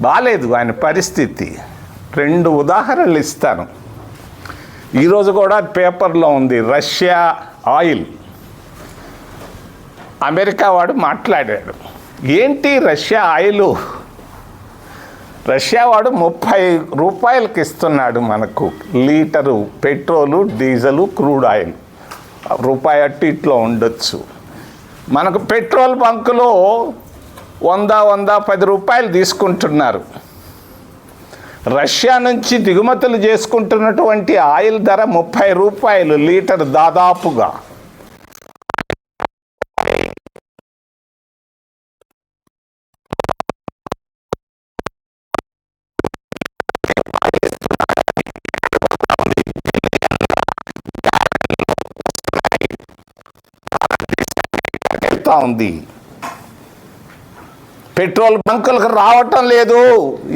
బాలేదు ఆయన పరిస్థితి. రెండు ఉదాహరణలు ఇస్తాను. ఈరోజు కూడా పేపర్లో ఉంది రష్యా ఆయిల్. అమెరికా వాడు మాట్లాడాడు. ఏంటి రష్యా ఆయిల్? రష్యా వాడు ముప్పై రూపాయలకి ఇస్తున్నాడు మనకు litre petrol diesel crude oil. రూపాయి అట్టు ఇట్లో ఉండొచ్చు. మనకు పెట్రోల్ బంకులో వంద వంద పది రూపాయలు తీసుకుంటున్నారు. రష్యా నుంచి దిగుమతులు చేసుకుంటున్నటువంటి ఆయిల్ ధర ముప్పై రూపాయలు లీటర్ దాదాపుగా. ఉంది. పెట్రోల్ బంకులకు రావటం లేదు.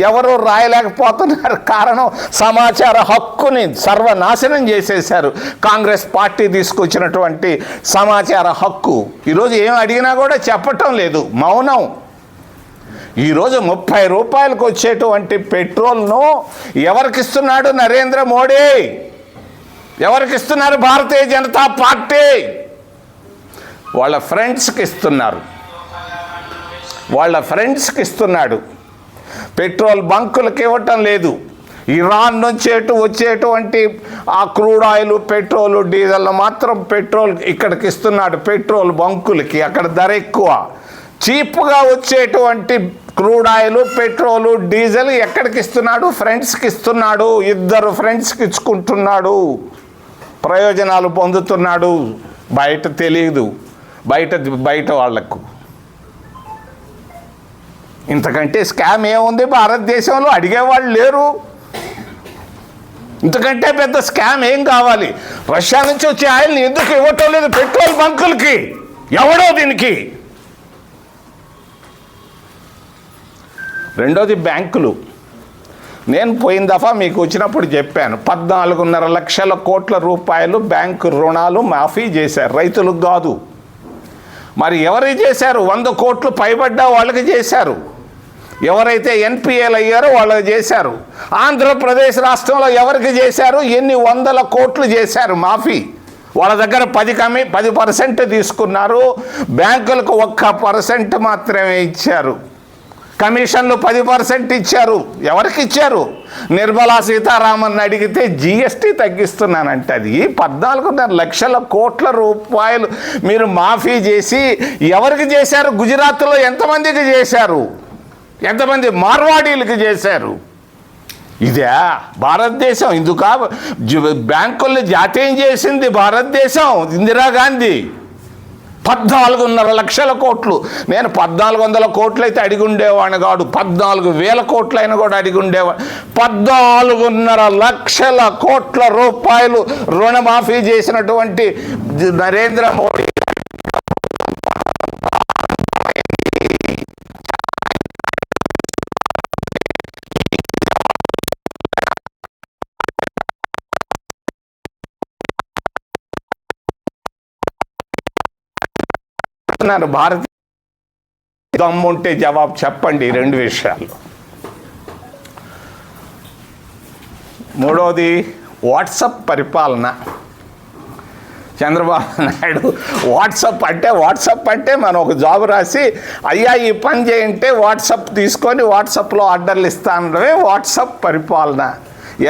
ఎవరు రాయలేకపోతున్నారు. కారణం సమాచార హక్కుని సర్వనాశనం చేసేశారు. కాంగ్రెస్ పార్టీ తీసుకొచ్చినటువంటి సమాచార హక్కు. ఈరోజు ఏం అడిగినా కూడా చెప్పటం లేదు. మౌనం. ఈరోజు ముప్పై రూపాయలకు వచ్చేటువంటి పెట్రోల్ను ఎవరికిస్తున్నాడు నరేంద్ర మోడీ? ఎవరికి ఇస్తున్నారు భారతీయ జనతా పార్టీ? వాళ్ళ ఫ్రెండ్స్కి ఇస్తున్నారు. వాళ్ళ ఫ్రెండ్స్కి ఇస్తున్నాడు. పెట్రోల్ బంకులకు ఇవ్వటం లేదు. ఇరాన్ నుంచి ఎటు వచ్చేటువంటి ఆ క్రూడ్ ఆయిల్ పెట్రోల్ డీజిల్ మాత్రం పెట్రోల్ ఇక్కడికి ఇస్తున్నాడు. పెట్రోల్ బంకులకి అక్కడ ధర ఎక్కువ. చీప్గా వచ్చేటువంటి క్రూడ్ ఆయిల్ పెట్రోలు డీజిల్ ఎక్కడికి ఇస్తున్నాడు? ఫ్రెండ్స్కి ఇస్తున్నాడు. ఇద్దరు ఫ్రెండ్స్కి ఇచ్చుకుంటున్నాడు. ప్రయోజనాలు పొందుతున్నాడు. బయట తెలియదు బయట బయట వాళ్ళకు ఇంతకంటే స్కామ్ ఏముంది? భారతదేశంలో అడిగేవాళ్ళు లేరు. ఇంతకంటే పెద్ద స్కామ్ ఏం కావాలి? రష్యా నుంచి వచ్చే ఆయిల్ని ఎందుకు ఇవ్వటం లేదు? పెట్రోల్ బంకులకి. ఎవడో దీనికి? రెండోది బ్యాంకులు. నేను పోయిన దఫా మీకు వచ్చినప్పుడు చెప్పాను పద్నాలుగున్నర లక్షల కోట్ల రూపాయలు బ్యాంకు రుణాలు మాఫీ చేశారు. రైతులకు కాదు. మరి ఎవరు చేశారు? వంద కోట్లు పైబడ్డ వాళ్ళకి చేశారు. ఎవరైతే ఎన్పిఏలు అయ్యారో వాళ్ళు చేశారు. ఆంధ్రప్రదేశ్ రాష్ట్రంలో ఎవరికి చేశారు? ఎన్ని వందల కోట్లు చేశారు? మాఫీ. వాళ్ళ దగ్గర పది కమి పది పర్సెంట్ తీసుకున్నారు. బ్యాంకులకు ఒక్క పర్సెంట్ మాత్రమే ఇచ్చారు. కమిషన్లు పది పర్సెంట్ ఇచ్చారు. ఎవరికి ఇచ్చారు? నిర్మలా సీతారామన్ అడిగితే జిఎస్టీ తగ్గిస్తున్నానంటే అది. పద్నాలుగున్నర లక్షల కోట్ల రూపాయలు మీరు మాఫీ చేసి ఎవరికి చేశారు? గుజరాత్లో ఎంతమందికి చేశారు? ఎంతమంది మార్వాడీలకు చేశారు? ఇదే భారతదేశం. ఇందుక బ్యాంకుల్ని జాతీయం చేసింది భారతదేశం ఇందిరాగాంధీ పద్నాలుగున్నర లక్షల కోట్లు. నేను పద్నాలుగు వందల కోట్లు అయితే అడిగి ఉండేవాడిని కాడు పద్నాలుగు వేల కోట్లైనా కూడా అడిగి ఉండేవాడు పద్నాలుగున్నర లక్షల కోట్ల రూపాయలు రుణమాఫీ చేసినటువంటి నరేంద్ర మోడీ చెప్తున్నాను భారత దమ్ముంటే జవాబు చెప్పండి రెండు విషయాలు. మూడవది వాట్సప్ పరిపాలన. చంద్రబాబు నాయుడు వాట్సప్ అంటే వాట్సప్ అంటే మనం ఒక జాబ్ రాసి అయ్యా ఈ పని చేయంటే వాట్సప్ తీసుకొని వాట్సప్లో ఆర్డర్లు ఇస్తానమే వాట్సప్ పరిపాలన.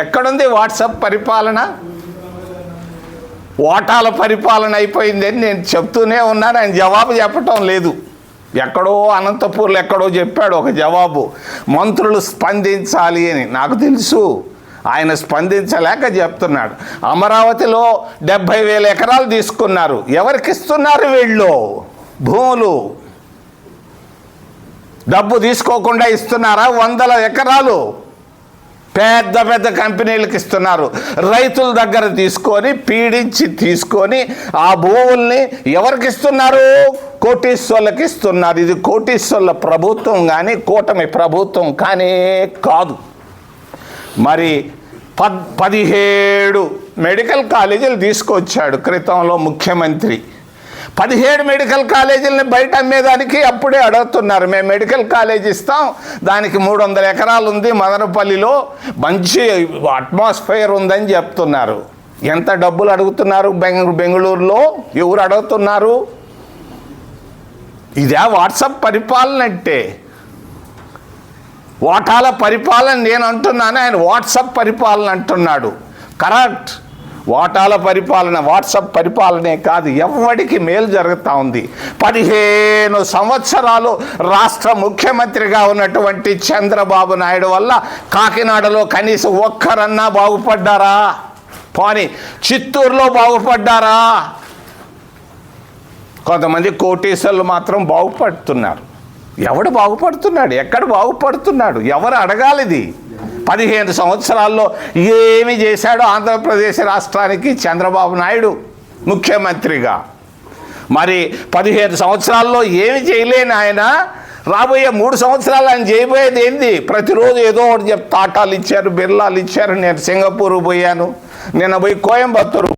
ఎక్కడుంది వాట్సప్ పరిపాలన? ఓటాల పరిపాలన అయిపోయిందని నేను చెప్తూనే ఉన్నాను. ఆయన జవాబు చెప్పటం లేదు. ఎక్కడో అనంతపూర్లో ఎక్కడో చెప్పాడు ఒక జవాబు. మంత్రులు స్పందించాలి అని. నాకు తెలుసు. ఆయన స్పందించలేక చెప్తున్నాడు. అమరావతిలో డెబ్భై వేల ఎకరాలు తీసుకున్నారు. ఎవరికి ఇస్తున్నారు వీళ్ళు? భూములు. డబ్బు తీసుకోకుండా ఇస్తున్నారా? వందల ఎకరాలు. పెద్ద పెద్ద కంపెనీలకు ఇస్తున్నారు. రైతుల దగ్గర తీసుకొని పీడించి తీసుకొని ఆ భూముల్ని ఎవరికి ఇస్తున్నారు? కోటీశ్వర్లకు ఇస్తున్నారు. ఇది కోటీశ్వర్ల ప్రభుత్వం కానీ కూటమి ప్రభుత్వం కానీ కాదు. మరి పద్ పదిహేడు మెడికల్ కాలేజీలు తీసుకొచ్చాడు క్రితంలో ముఖ్యమంత్రి. పదిహేడు మెడికల్ కాలేజీలని బయట అమ్మేదానికి అప్పుడే అడుగుతున్నారు. మేము మెడికల్ కాలేజ్ ఇస్తాం. దానికి మూడు వందల ఎకరాలు ఉంది మదనపల్లిలో. మంచి అట్మాస్ఫియర్ ఉందని చెప్తున్నారు. ఎంత డబ్బులు అడుగుతున్నారు? బెంగళూరులో ఎవరు అడుగుతున్నారు? ఇదే వాట్సాప్ పరిపాలన అంటే. వాటాల పరిపాలన నేను అంటున్నాను. ఆయన వాట్సాప్ పరిపాలన అంటున్నాడు. కరెక్ట్. వాటాల పరిపాలన వాట్సప్ పరిపాలనే కాదు ఎవరికి మేలు జరుగుతూ ఉంది. పదిహేను సంవత్సరాలు రాష్ట్ర ముఖ్యమంత్రిగా ఉన్నటువంటి చంద్రబాబు నాయుడు వల్ల కాకినాడలో కనీసం ఒక్కరన్నా బాగుపడ్డారా? పోనీ చిత్తూరులో బాగుపడ్డారా? కొంతమంది కోటీశ్వర్లు మాత్రం బాగుపడుతున్నారు. ఎవడు బాగుపడుతున్నాడు? ఎక్కడ బాగుపడుతున్నాడు? ఎవరు అడగాలిది? పదిహేను సంవత్సరాల్లో ఏమి చేశాడో ఆంధ్రప్రదేశ్ రాష్ట్రానికి చంద్రబాబు నాయుడు ముఖ్యమంత్రిగా. మరి పదిహేను సంవత్సరాల్లో ఏమి చేయలేని ఆయన రాబోయే మూడు సంవత్సరాలు ఆయన చేయబోయేది ఏంది? ప్రతిరోజు ఏదో ఒకటి చెప్తే టాటాలు ఇచ్చారు బిర్లాలు ఇచ్చారు నేను సింగపూర్ పోయాను నిన్న పోయి కోయంబత్తూరు